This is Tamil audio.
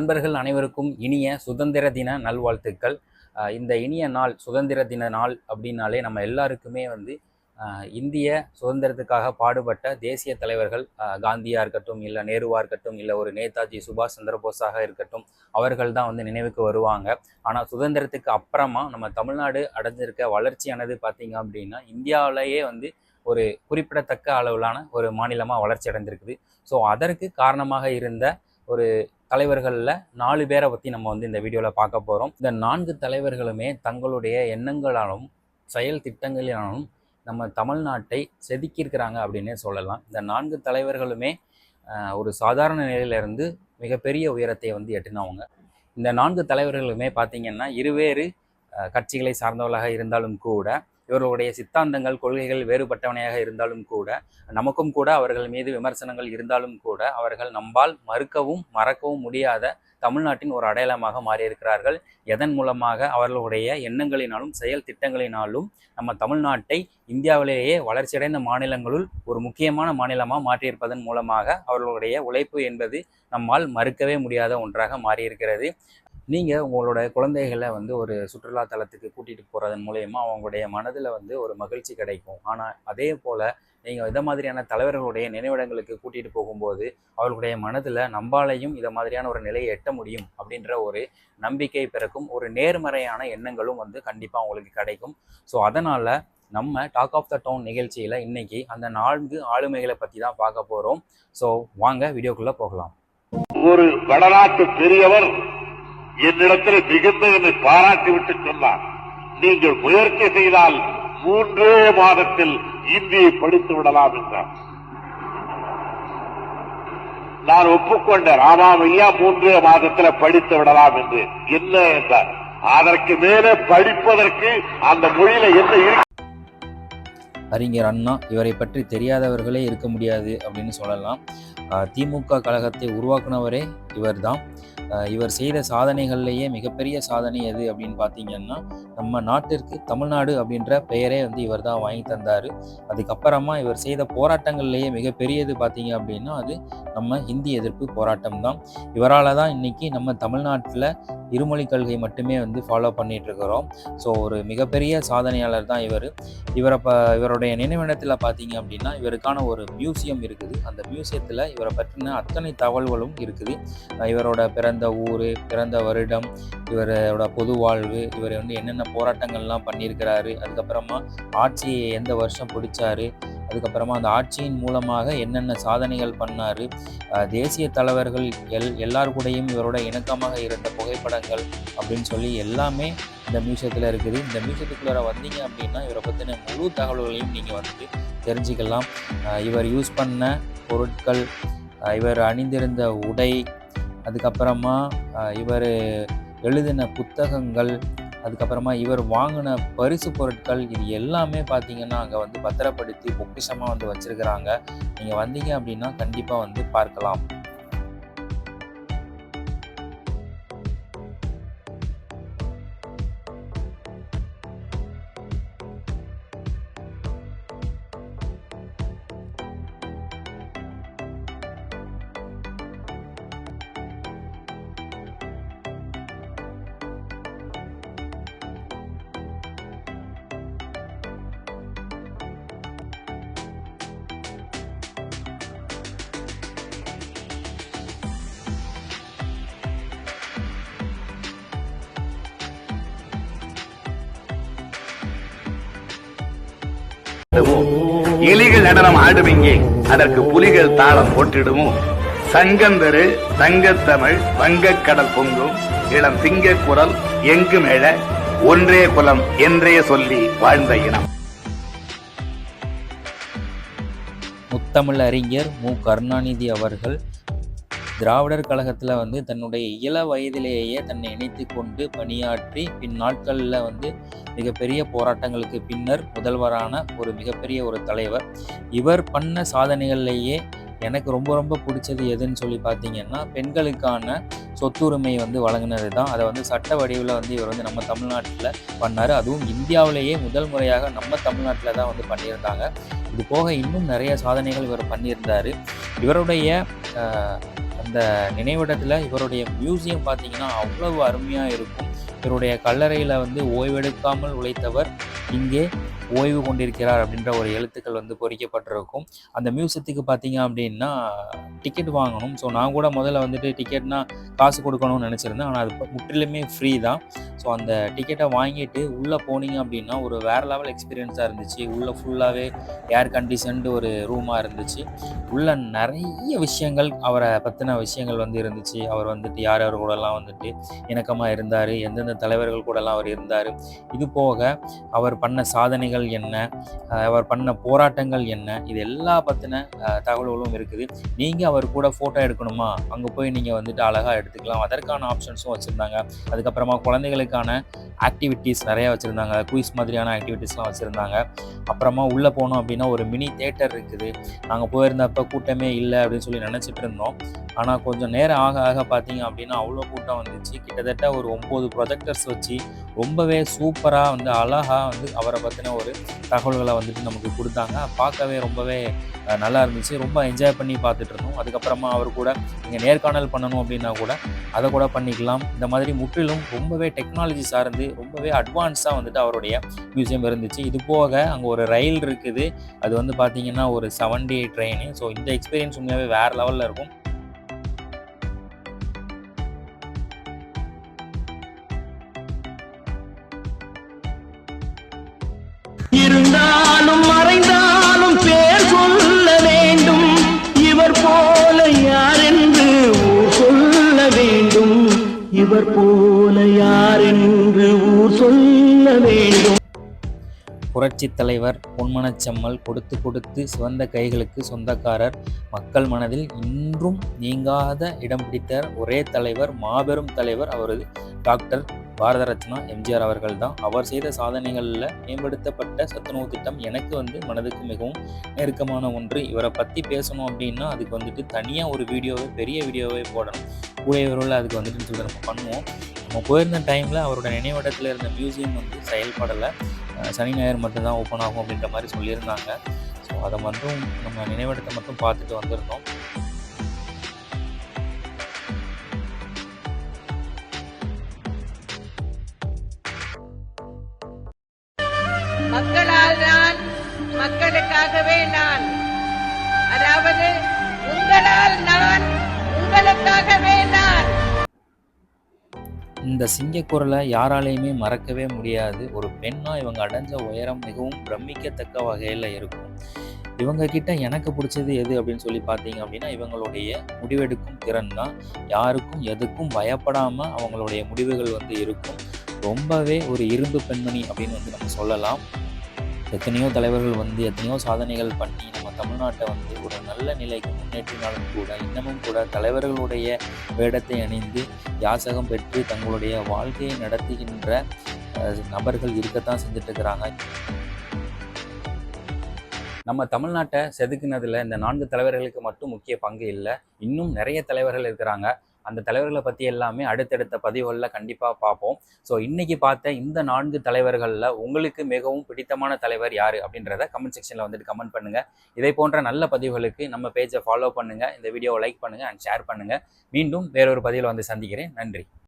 நண்பர்கள் அனைவருக்கும் இனிய சுதந்திர தின நல்வாழ்த்துக்கள். இந்த இனிய நாள் சுதந்திர தின நாள் அப்படின்னாலே நம்ம எல்லாருக்குமே வந்து இந்திய சுதந்திரத்துக்காக பாடுபட்ட தேசிய தலைவர்கள் காந்தியாக இருக்கட்டும் இல்லை நேருவாக இருக்கட்டும் இல்லை ஒரு நேதாஜி சுபாஷ் சந்திரபோஸாக இருக்கட்டும் அவர்கள் தான் வந்து நினைவுக்கு வருவாங்க. ஆனால் சுதந்திரத்துக்கு அப்புறமா நம்ம தமிழ்நாடு அடைஞ்சிருக்க வளர்ச்சியானது பார்த்தீங்க அப்படின்னா இந்தியாவிலேயே வந்து ஒரு குறிப்பிடத்தக்க அளவிலான ஒரு மாநிலமாக வளர்ச்சி அடைந்திருக்குது ஸோ அதற்கு காரணமாக இருந்த ஒரு தலைவர்களில் நாலு பேரை பற்றி நம்ம வந்து இந்த வீடியோவில் பார்க்க போகிறோம் இந்த நான்கு தலைவர்களுமே தங்களுடைய எண்ணங்களாலும் செயல் திட்டங்களினாலும் நம்ம தமிழ்நாட்டை செதுக்கியிருக்கிறாங்க அப்படின்னே சொல்லலாம். இந்த நான்கு தலைவர்களுமே ஒரு சாதாரண நிலையிலிருந்து மிகப்பெரிய உயரத்தை வந்து எட்டினவங்க. இந்த நான்கு தலைவர்களுமே பார்த்திங்கன்னா இருவேறு கட்சிகளை சார்ந்தவர்களாக இருந்தாலும் கூட இவர்களுடைய சித்தாந்தங்கள் கொள்கைகள் வேறுபட்டவனையாக இருந்தாலும் கூட நமக்கும் கூட அவர்கள் மீது விமர்சனங்கள் இருந்தாலும் கூட அவர்கள் நம்பால் மறுக்கவும் மறக்கவும் முடியாத தமிழ்நாட்டின் ஒரு அடையாளமாக மாறியிருக்கிறார்கள். எதன் மூலமாக? அவர்களுடைய எண்ணங்களினாலும் செயல் திட்டங்களினாலும் நம்ம தமிழ்நாட்டை இந்தியாவிலேயே வளர்ச்சியடைந்த மாநிலங்களுள் ஒரு முக்கியமான மாநிலமாக மாற்றியிருப்பதன் மூலமாக அவர்களுடைய உழைப்பு என்பது நம்மால் மறுக்கவே முடியாத ஒன்றாக மாறியிருக்கிறது. நீங்கள் உங்களோட குழந்தைகளை வந்து ஒரு சுற்றுலா தலத்துக்கு கூட்டிகிட்டு போகிறதன் மூலயமா அவங்களுடைய மனதில் வந்து ஒரு மகிழ்ச்சி கிடைக்கும். ஆனால் அதே போல் நீங்கள் இதை மாதிரியான தலைவர்களுடைய நினைவிடங்களுக்கு கூட்டிகிட்டு போகும்போது அவர்களுடைய மனதில் நம்பாலையும் இதை மாதிரியான ஒரு நிலையை எட்ட முடியும் அப்படின்ற ஒரு நம்பிக்கை பிறக்கும் ஒரு நேர்மறையான எண்ணங்களும் வந்து கண்டிப்பாக உங்களுக்கு கிடைக்கும். ஸோ அதனால் நம்ம டாக் ஆஃப் த டவுன் நிகழ்ச்சியில் இன்னைக்கு அந்த நான்கு ஆளுமைகளை பற்றி தான் பார்க்க போகிறோம் ஸோ வாங்க வீடியோக்குள்ளே போகலாம். ஒரு வடநாட்டு பெரியவர் என்னிடத்தில் மிகுந்த என்னை பாராட்டிவிட்டு சொன்னார். நீங்கள் முயற்சி செய்தால் மூன்றே மாதத்தில் இந்தியை படித்து விடலாம் என்றார். நான் ஒப்புக்கொண்டேன் ஆமாம் ஐயா மூன்றே மாதத்தில் படித்து விடலாம் என்று. என்ன என்றார். அதற்கு மேலே படிப்பதற்கு அந்த மொழியில என்ன இருக்கு? அறிஞர் அண்ணா இவரை பற்றி தெரியாதவர்களே இருக்க முடியாது அப்படின்னு சொல்லலாம். திமுக கழகத்தை உருவாக்குனவரே இவர்தான். தான் இவர் செய்த சாதனைகள்லேயே மிகப்பெரிய சாதனை எது அப்படின்னு பார்த்தீங்கன்னா நம்ம நாட்டிற்கு தமிழ்நாடு அப்படின்ற பெயரே வந்து இவர் தான் வாங்கி தந்தார். அதுக்கப்புறமா இவர் செய்த போராட்டங்கள்லேயே மிகப்பெரியது பார்த்தீங்க அப்படின்னா அது நம்ம ஹிந்தி எதிர்ப்பு போராட்டம் தான் இவரால் தான் இன்னைக்கு நம்ம தமிழ்நாட்டில் இருமொழி கொள்கை மட்டுமே வந்து ஃபாலோ பண்ணிட்டு இருக்கிறோம் ஸோ ஒரு மிகப்பெரிய சாதனையாளர் தான் இவர். இவரை ப இவருடைய நினைவிடத்தில் பார்த்தீங்க அப்படின்னா இவருக்கான ஒரு மியூசியம் இருக்குது. அந்த மியூசியத்தில் இவரை பற்றின அத்தனை தகவல்களும் இருக்குது. இவரோட பிறந்த ஊர் பிறந்த வருடம் இவரோட பொது வாழ்வு இவர் வந்து என்னென்ன போராட்டங்கள்லாம் பண்ணியிருக்கிறாரு அதுக்கப்புறமா ஆட்சியை எந்த வருஷம் பிடிச்சாரு அதுக்கப்புறமா அந்த ஆட்சியின் மூலமாக என்னென்ன சாதனைகள் பண்ணார் தேசிய தலைவர்கள் எல் எல்லார் கூடயும் இவரோட இணக்கமாக இருந்த புகைப்படங்கள் அப்படின்னு சொல்லி எல்லாமே இந்த மியூசியத்தில் இருக்குது. இந்த மியூசியத்துக்குள்ளே வந்தீங்க அப்படின்னா இவரை பற்றின முழு தகவல்களையும் நீங்கள் வந்து தெரிஞ்சுக்கலாம். இவர் யூஸ் பண்ண பொருட்கள் இவர் அணிந்திருந்த உடை அதுக்கப்புறமா இவர் எழுதின புத்தகங்கள் அதுக்கப்புறமா இவர் வாங்கின பரிசு பொருட்கள் இது எல்லாமே பார்த்தீங்கன்னா அங்கே வந்து பத்திரப்படுத்தி பொக்கிஷமாக வந்து வச்சுருக்கிறாங்க. நீங்கள் வந்தீங்க அப்படின்னா கண்டிப்பாக வந்து பார்க்கலாம். ஆடுமோ எலிகள் நடனம் ஆடுவிங்கே அதற்கு புலிகள் தாளம் போட்டிடுவோம் சங்கந்தரு தங்கத்தமிழ் வங்கக்கடல் பொங்கும் இளம் சிங்க குரல் எங்கும் எழ ஒன்றே குலம் என்றே சொல்லி வாழ்ந்த இனம். முத்தமிழ் அறிஞர் மு. கருணாநிதி அவர்கள் திராவிடர் கழகத்தில் வந்து தன்னுடைய இள வயதிலேயே தன்னை இணைத்து கொண்டு பணியாற்றி பின் நாட்களில் வந்து மிகப்பெரிய போராட்டங்களுக்கு பின்னர் முதல்வரான ஒரு மிகப்பெரிய ஒரு தலைவர். இவர் பண்ண சாதனைகள்லேயே எனக்கு ரொம்ப ரொம்ப பிடிச்சது எதுன்னு சொல்லி பார்த்தீங்கன்னா பெண்களுக்கான சொத்துரிமை வந்து வழங்கினது தான் அதை வந்து சட்ட வடிவில் வந்து இவர் வந்து நம்ம தமிழ்நாட்டில் பண்ணார். அதுவும் இந்தியாவிலேயே முதல் முறையாக நம்ம தமிழ்நாட்டில் தான் வந்து பண்ணியிருந்தாங்க. இது போக இன்னும் நிறைய சாதனைகள் இவர் பண்ணியிருந்தார். இவருடைய அந்த நினைவிடத்தில் இவருடைய மியூசியம் பார்த்தீங்கன்னா அவ்வளவு அருமையாக இருக்கும். இவருடைய கல்லறையில் வந்து ஓய்வெடுக்காமல் உழைத்தவர் இங்கே ஓய்வு கொண்டிருக்கிறார் அப்படின்ற ஒரு எழுத்துக்கள் வந்து பொறிக்கப்பட்டிருக்கும். அந்த மியூசியத்துக்கு பார்த்தீங்க அப்படின்னா டிக்கெட் வாங்கணும். ஸோ நான் கூட முதல்ல வந்துட்டு டிக்கெட்னா காசு கொடுக்கணும்னு நினச்சிருந்தேன். ஆனால் அது முற்றிலுமே ஃப்ரீ தான். ஸோ அந்த டிக்கெட்டை வாங்கிட்டு உள்ளே போனீங்க அப்படின்னா ஒரு வேறு லெவல் எக்ஸ்பீரியன்ஸாக இருந்துச்சு. உள்ளே ஃபுல்லாகவே ஏர் கண்டிஷன்டு ஒரு ரூமாக இருந்துச்சு. உள்ள நிறைய விஷயங்கள் அவரை பற்றின விஷயங்கள் வந்து இருந்துச்சு. அவர் வந்துட்டு யார் யார் கூடலாம் வந்துட்டு இணக்கமாக இருந்தார். எந்தெந்த தலைவர்கள் கூடலாம் அவர் இருந்தார். இது போக அவர் பண்ண சாதனைகள் என்ன? அவர் பண்ண போராட்டங்கள் என்ன? இது எல்லா பற்றின தகவல்களும் இருக்குது. நீங்கள் அவர் கூட ஃபோட்டோ எடுக்கணுமா? அங்கே போய் நீங்கள் வந்துட்டு அழகாக எடுத்துக்கலாம். அதற்கான ஆப்ஷன்ஸும் வச்சுருந்தாங்க. அதுக்கப்புறமா குழந்தைகளுக்கான ஆக்டிவிட்டீஸ் நிறையா வச்சுருந்தாங்க. குயிஸ் மாதிரியான ஆக்டிவிட்டீஸ்லாம் வச்சுருந்தாங்க. அப்புறமா உள்ளே போனோம் அப்படின்னா ஒரு மினி தேட்டர் இருக்குது. நாங்கள் போயிருந்தப்ப கூட்டமே இல்லை அப்படின்னு சொல்லி நினச்சிட்டு இருந்தோம். ஆனால் கொஞ்சம் நேரம் ஆக ஆக பார்த்தீங்க அப்படின்னா அவ்வளோ கூட்டம் வந்துச்சு. கிட்டத்தட்ட ஒரு ஒம்பது ப்ரொஜெக்டர்ஸ் வச்சு ரொம்பவே சூப்பராக வந்து அழகாக வந்து அவரை பற்றின ஒரு தகவல்களை வந்துட்டு நமக்கு கொடுத்தாங்க. பார்க்கவே ரொம்பவே நல்லா இருந்துச்சு. ரொம்ப என்ஜாய் பண்ணி பார்த்துட்டு இருந்தோம். அதுக்கப்புறமா அவர் கூட நீங்கள் நேர்காணல் பண்ணணும் அப்படின்னா கூட அதை கூட பண்ணிக்கலாம். இந்த மாதிரி முற்றிலும் ரொம்பவே டெக்னாலஜி சார்ந்து ரொம்பவே அட்வான்ஸாக வந்துட்டு அவருடைய மியூசியம் இருந்துச்சு. இது போக அங்கே ஒரு ரயில் இருக்குது. அது வந்து பார்த்தீங்கன்னா ஒரு செவன் டே ட்ரெயின் ஸோ இந்த எக்ஸ்பீரியன்ஸ் உண்மையாகவே வேறு லெவலில் இருக்கும். இருந்தாலும் மறைந்தாலும் பேர் சொல்ல வேண்டும். இவர் போல யார் என்று ஊர் சொல்ல வேண்டும். இவர் போல யார் என்று ஊர் சொல்ல வேண்டும். புரட்சி தலைவர் பொன்மனச்செம்மல் கொடுத்து கொடுத்து சிவந்த கைகளுக்கு சொந்தக்காரர். மக்கள் மனதில் இன்றும் நீங்காத இடம் பிடித்த ஒரே தலைவர் மாபெரும் தலைவர் அவரது டாக்டர் பாரத ரத்னா எம்ஜிஆர் அவர்கள் தான் அவர் செய்த சாதனைகளில் மேம்படுத்தப்பட்ட சத்துணவு திட்டம் எனக்கு வந்து மனதுக்கு மிகவும் நெருக்கமான ஒன்று. இவரை பற்றி பேசணும் அப்படின்னா அதுக்கு வந்துட்டு தனியாக ஒரு வீடியோவை பெரிய வீடியோவை போடணும். கூடிய விரைவில் அதுக்கு வந்துட்டு சொல்லி நம்ம பண்ணுவோம். நம்ம போயிருந்த டைமில் அவரோட நினைவிடத்தில் இருந்த மியூசியம் வந்து செயல்படலை. சனி ஞாயிறு மட்டும்தான் ஓப்பன் ஆகும் அப்படின்ற மாதிரி சொல்லியிருந்தாங்க. ஸோ அதை மட்டும் நம்ம நினைவிடத்தை மட்டும் பார்த்துட்டு வந்திருந்தோம். இந்த சிங்கக்குரலை யாராலையுமே மறக்கவே முடியாது. ஒரு பெண்ணா இவங்க அடைஞ்ச உயரம் மிகவும் பிரமிக்கத்தக்க வகையில் இருக்கும். இவங்க கிட்ட எனக்கு பிடிச்சது எது அப்படின்னு சொல்லி பார்த்தீங்க அப்படின்னா இவங்களுடைய முடிவெடுக்கும் திறன் தான். யாருக்கும் எதுக்கும் பயப்படாமல் அவங்களுடைய முடிவுகள் வந்து இருக்கும். ரொம்பவே ஒரு இரும்பு பெண்மணி அப்படின்னு வந்து நம்ம சொல்லலாம். எத்தனையோ தலைவர்கள் வந்து எத்தனையோ சாதனைகள் பண்ணி தமிழ்நாட்டை வந்து ஒரு நல்ல நிலைக்கு முன்னேற்றினாலும் கூட இன்னமும் கூட தலைவர்களுடைய வேடத்தை அணிந்து யாசகம் பெற்று தங்களுடைய வாழ்க்கையை நடத்துகின்ற நபர்கள் இருக்கத்தான் செஞ்சுட்டு இருக்கிறாங்க நம்ம தமிழ்நாட்டை செதுக்குனதுல இந்த நான்கு தலைவர்களுக்கு மட்டும் முக்கிய பங்கு இல்லை இன்னும் நிறைய தலைவர்கள் இருக்கிறாங்க. அந்த தலைவர்களை பற்றி எல்லாமே அடுத்தடுத்த பதிவுகளில் கண்டிப்பாக பார்ப்போம். ஸோ இன்னைக்கு பார்த்த இந்த நான்கு தலைவர்களில் உங்களுக்கு மிகவும் பிடித்தமான தலைவர் யார் அப்படின்றத கமெண்ட் செக்ஷனில் வந்துட்டு கமெண்ட் பண்ணுங்கள் இதை போன்ற நல்ல பதிவுகளுக்கு நம்ம பேஜை ஃபாலோ பண்ணுங்கள் இந்த வீடியோவை லைக் பண்ணுங்கள் அண்ட் ஷேர் பண்ணுங்கள் மீண்டும் வேறொரு பதிவில் வந்து சந்திக்கிறேன். நன்றி.